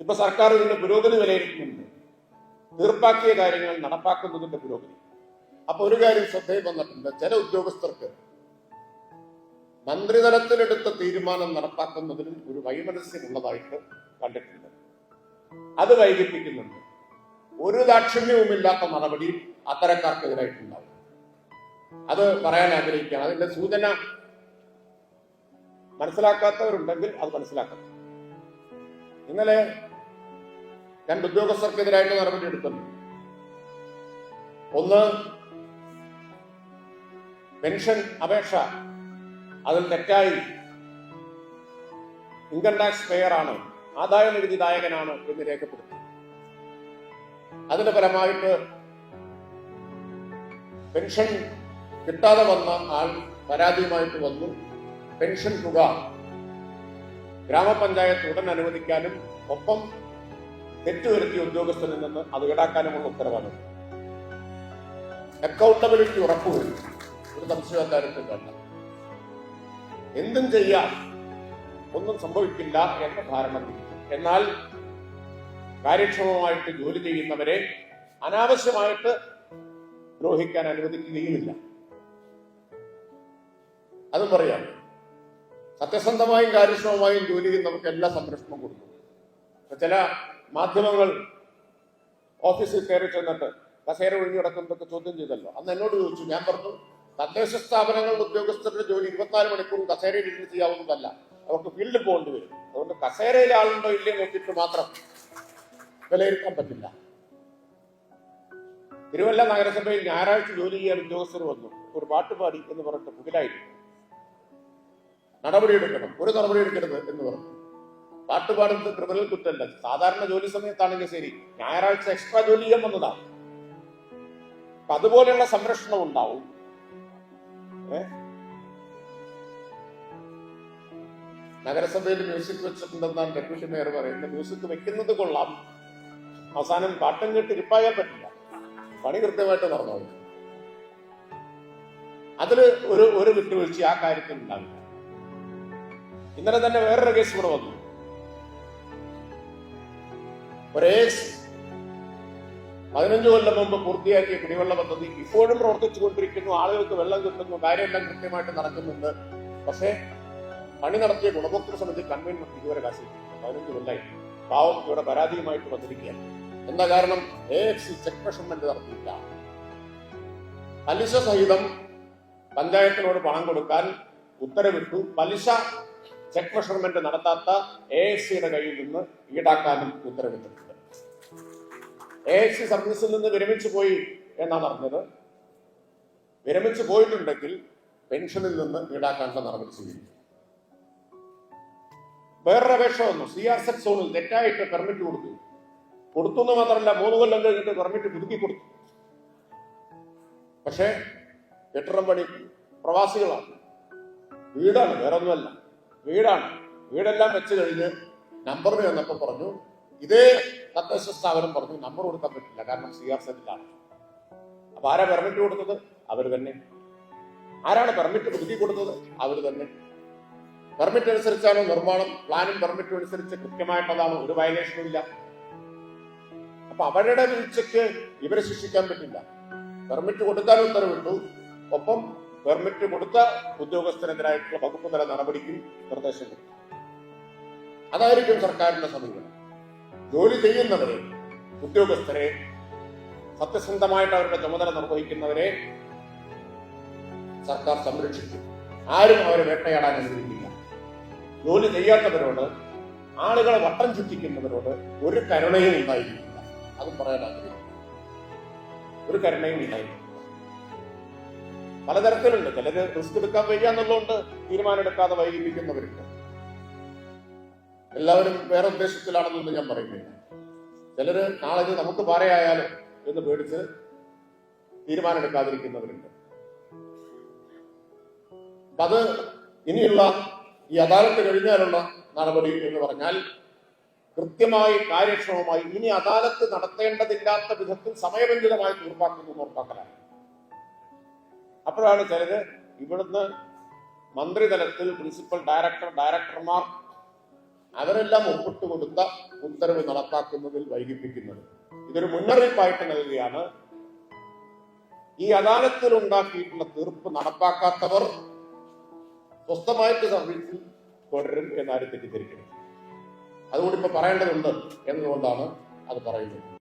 ഇപ്പൊ സർക്കാർ ഇതിന്റെ പുരോഗതി വിലയിരുത്തുന്നുണ്ട്. തീർപ്പാക്കിയ കാര്യങ്ങൾ നടപ്പാക്കുന്നതിന്റെ പുരോഗതി. അപ്പൊ ഒരു കാര്യം ശ്രദ്ധയിൽ വന്നിട്ടുണ്ട്. ചില ഉദ്യോഗസ്ഥർക്ക് മന്ത്രിതലത്തിലെടുത്ത തീരുമാനം നടപ്പാക്കുന്നതിനും ഒരു വൈമനസ്യമുള്ളതായിട്ട് കണ്ടിട്ടുണ്ട്. അത് വൈകിപ്പിക്കുന്നുണ്ട്. ഒരു ദാക്ഷിണ്യവുമില്ലാത്ത നടപടി അത്തരക്കാർക്കെതിരായിട്ടുണ്ടാവും. അത് പറയാൻ ആഗ്രഹിക്കുകയാണ്. അതിന്റെ സൂചന മനസ്സിലാക്കാത്തവരുണ്ടെങ്കിൽ അത് മനസ്സിലാക്കണം. ഇന്നലെ രണ്ട് ഉദ്യോഗസ്ഥർക്കെതിരായിട്ട് നടപടി എടുത്തിട്ടുണ്ട് ഒന്ന് പെൻഷൻ അപേക്ഷ അതിൽ തെറ്റായി ഇൻകം ടാക്സ് പെയർ ആണ് ആദായ നികുതിദായകനാണ് എന്ന് രേഖപ്പെടുത്തി അതിന്റെ ഫലമായിട്ട് പെൻഷൻ കിട്ടാതെ വന്ന ആൾ പരാതിയുമായിട്ട് വന്നു. പെൻഷൻ തുക ഗ്രാമപഞ്ചായത്ത് ഉടൻ അനുവദിക്കാനും ഒപ്പം തെറ്റുവരുത്തിയ ഉദ്യോഗസ്ഥനിൽ നിന്ന് അത് ഈടാക്കാനുമുള്ള ഉത്തരവാണ്. അക്കൗണ്ടബിലിറ്റി ഉറപ്പുവരുത്തി. ഒരു സംശയം അക്കാര്യത്തിൽ വേണ്ട. എന്തും ചെയ്യാം ഒന്നും സംഭവിക്കില്ല എന്ന ധാരണ. എന്നാൽ കാര്യക്ഷമമായിട്ട് ജോലി ചെയ്യുന്നവരെ അനാവശ്യമായിട്ട് ദ്രോഹിക്കാൻ അനുവദിക്കുകയുമില്ല. അതും പറയാം. സത്യസന്ധമായും കാര്യക്ഷമമായും ജോലി ചെയ്യുന്നവർക്ക് എല്ലാ സംരക്ഷണവും കൊടുക്കും. ചില മാധ്യമങ്ങൾ ഓഫീസിൽ കയറി ചെന്നിട്ട് കസേര ഒഴിഞ്ഞു കിടക്കുന്നതൊക്കെ ചോദ്യം ചെയ്തല്ലോ. അന്ന് എന്നോട് ചോദിച്ചു ഞാൻ പറഞ്ഞു തദ്ദേശ സ്ഥാപനങ്ങളുടെ ഉദ്യോഗസ്ഥരുടെ ജോലി ഇരുപത്തിനാല് മണിക്കൂർ കസേരയിൽ ഇരുന്ന് ചെയ്യാവുന്നതല്ല. അവർക്ക് ഫീൽഡിൽ പോകേണ്ടി വരും. അതുകൊണ്ട് കസേരയിൽ ആളുണ്ടോ ഇല്ലേ നോക്കിയിട്ട് മാത്രം വിലയിരുത്താൻ പറ്റില്ല. തിരുവല്ല നഗരസഭയിൽ ഞായറാഴ്ച ജോലി ചെയ്യാൻ ഉദ്യോഗസ്ഥർ വന്നു. ഒരു പാട്ടുപാടി എന്ന് പറഞ്ഞിട്ട് പുകിലായിരുന്നു നടപടിയെടുക്കണം. ഒരു നടപടി എടുക്കരുത് എന്ന് പറഞ്ഞു. പാട്ടുപാടുന്നത് ക്രിമിനൽ കുറ്റമല്ല. സാധാരണ ജോലി സമയത്താണെങ്കിൽ ശരി. ഞായറാഴ്ച എക്സ്ട്രാ ജോലി ചെയ്യാൻ വന്നതാണ് അപ്പൊ അതുപോലെയുള്ള സംരക്ഷണം ഉണ്ടാവും? നഗരസഭയിൽ മ്യൂസിക് വെച്ചിട്ടുണ്ടെന്നാണ് ഡെപ്യൂട്ടി മേയർ പറയുന്നത്. മ്യൂസിക് വെക്കുന്നത് കൊള്ളാം. അവസാനം പാട്ടം കേട്ട് ഇരിപ്പായാൽ പറ്റില്ല. പണി കൃത്യമായിട്ട് നടന്നോളൂ. അതിൽ ഒരു ഒരു വിട്ടുവീഴ്ച ആ കാര്യത്തിൽ ഉണ്ടാവില്ല. ഇന്നലെ തന്നെ വേറൊരു കേസ് കൂടെ വന്നു. ഒരേ പതിനഞ്ച് കൊല്ലം മുമ്പ് പൂർത്തിയാക്കിയ കുടിവെള്ള പദ്ധതി ഇപ്പോഴും പ്രവർത്തിച്ചുകൊണ്ടിരിക്കുന്നു. ആളുകൾക്ക് വെള്ളം കിട്ടുന്നു കാര്യമെല്ലാം കൃത്യമായിട്ട് നടക്കുന്നുണ്ട്. പക്ഷേ പണി നടത്തിയ ഗുണഭോക്തൃ സമിതി കൺവീനർ ഇതുവരെ കാശിട്ടില്ല പതിനഞ്ച് കൊല്ലായി. പാവം ഇവിടെ പരാതിയുമായിട്ട് വന്നിരിക്കുകയാണ്. എന്താ കാരണം? ചെക്ക് മെഷർമെന്റ് നടത്തിയില്ല പലിശ സഹിതം പഞ്ചായത്തിനോട് പണം കൊടുക്കാൻ ഉത്തരവിട്ടു. പലിശ ചെക്ക് മെഷർമെന്റ് നടത്താത്ത എ എസ് സിയുടെ കയ്യിൽ നിന്ന് ഈടാക്കാനും ഉത്തരവിട്ടിട്ടുണ്ട്. എ എസ് സി സർവീസിൽ നിന്ന് വിരമിച്ചു പോയി എന്നാണ് അറിഞ്ഞത്. വിരമിച്ചു പോയിട്ടുണ്ടെങ്കിൽ പെൻഷനിൽ നിന്ന് ഈടാക്കാനുള്ള നടപടി സ്വീകരിക്കും. വേറൊരു അപേക്ഷ വന്നു. സി ആർ സെറ്റ് സോണിൽ തെറ്റായിട്ട് പെർമിറ്റ് കൊടുത്തു. കൊടുത്തു എന്ന് മാത്രമല്ല മൂന്ന് കൊല്ലം കഴിഞ്ഞിട്ട് പെർമിറ്റ് പുതുക്കി കൊടുത്തു. പക്ഷേ കെട്ടിടം പണി പ്രവാസികളാണ്. വീടാണ് വേറെ ഒന്നുമല്ല വീടാണ്. വീടെല്ലാം വെച്ച് കഴിഞ്ഞ് നമ്പറിന് വന്നപ്പോൾ പറഞ്ഞു ഇതേ തദ്ദേശ സ്ഥാപനം പറഞ്ഞു നമ്പർ കൊടുക്കാൻ പറ്റില്ല കാരണം സി ആർ സെറ്റിലാണ് അപ്പൊ ആരാ പെർമിറ്റ് കൊടുത്തത്? അവർ തന്നെ. ആരാണ് പെർമിറ്റ് പുതുക്കി കൊടുത്തത്? അവർ തന്നെ. പെർമിറ്റ് അനുസരിച്ചാണ് നിർമ്മാണം പ്ലാനും പെർമിറ്റും അനുസരിച്ച് കൃത്യമായിട്ടതാണ് ഒരു വയലേഷനും ഇല്ല. അപ്പൊ അവരുടെ വീഴ്ചയ്ക്ക് ഇവരെ ശിക്ഷിക്കാൻ പറ്റില്ല. പെർമിറ്റ് കൊടുക്കാൻ ഉത്തരവിട്ടു ഒപ്പം പെർമിറ്റ് കൊടുത്ത ഉദ്യോഗസ്ഥനെതിരായിട്ടുള്ള വകുപ്പ് തല നടപടിക്കും നിർദ്ദേശം കൊടുത്തു അതായിരിക്കും സർക്കാരിന്റെ സമീപനം. ജോലി ചെയ്യുന്നവരെ ഉദ്യോഗസ്ഥരെ സത്യസന്ധമായിട്ട് അവരുടെ ചുമതല നിർവഹിക്കുന്നവരെ സർക്കാർ സംരക്ഷിക്കും. ആരും അവരെ വേട്ടയാടാൻ അനുവദിക്കില്ല. ജോലി ചെയ്യാത്തവരോട് ആളുകളെ വട്ടം ചുറ്റിക്കുന്നവരോട് ഒരു കരുണയും ഉണ്ടായിരിക്കില്ല. അതും പറയാൻ ആഗ്രഹിക്കുന്നു. ഒരു കരുണയും ഉണ്ടായിരിക്കില്ല. പലതരത്തിലുണ്ട്. ചിലര് റിസ്ക് എടുക്കാൻ വയ്യ എന്നുള്ളതുകൊണ്ട് തീരുമാനമെടുക്കാതെ വൈകിപ്പിക്കുന്നവരുണ്ട്. എല്ലാവരും വേറെ ഉദ്ദേശത്തിലാണെന്നൊന്നും ഞാൻ പറയുന്നില്ല. ചിലര് നാളെ ഇത് നമുക്ക് പാരയായാലോ എന്ന് പേടിച്ച് തീരുമാനമെടുക്കാതിരിക്കുന്നവരുണ്ട് അപ്പൊ അത് ഇനിയുള്ള ഈ അദാലത്ത് കഴിഞ്ഞാലുള്ള നടപടി എന്ന് പറഞ്ഞാൽ കൃത്യമായി കാര്യക്ഷമമായി ഇനി അദാലത്ത് നടത്തേണ്ടതില്ലാത്ത വിധത്തിൽ സമയബന്ധിതമായി തീർപ്പാക്കുന്നു ഉറപ്പാക്കലാണ്. അപ്പോഴാണ് ചിലര് ഇവിടുന്ന് മന്ത്രിതലത്തിൽ പ്രിൻസിപ്പൽ ഡയറക്ടർ ഡയറക്ടർമാർ അവരെല്ലാം ഒപ്പിട്ട് കൊടുത്ത ഉത്തരവ് നടപ്പാക്കുന്നതിൽ വൈകിപ്പിക്കുന്നത്. ഇതൊരു മുന്നറിയിപ്പായിട്ട് നൽകുകയാണ്. ഈ അദാലത്തിൽ ഉണ്ടാക്കിയിട്ടുള്ള തീർപ്പ് നടപ്പാക്കാത്തവർ സ്വസ്ഥമായിട്ട് സർവീസിൽ തുടരും എന്നാരും തെറ്റിദ്ധരിക്കണം അതുകൊണ്ട് ഇപ്പൊ പറയേണ്ടതുണ്ട് എന്നതുകൊണ്ടാണ് അത് പറയുന്നത്.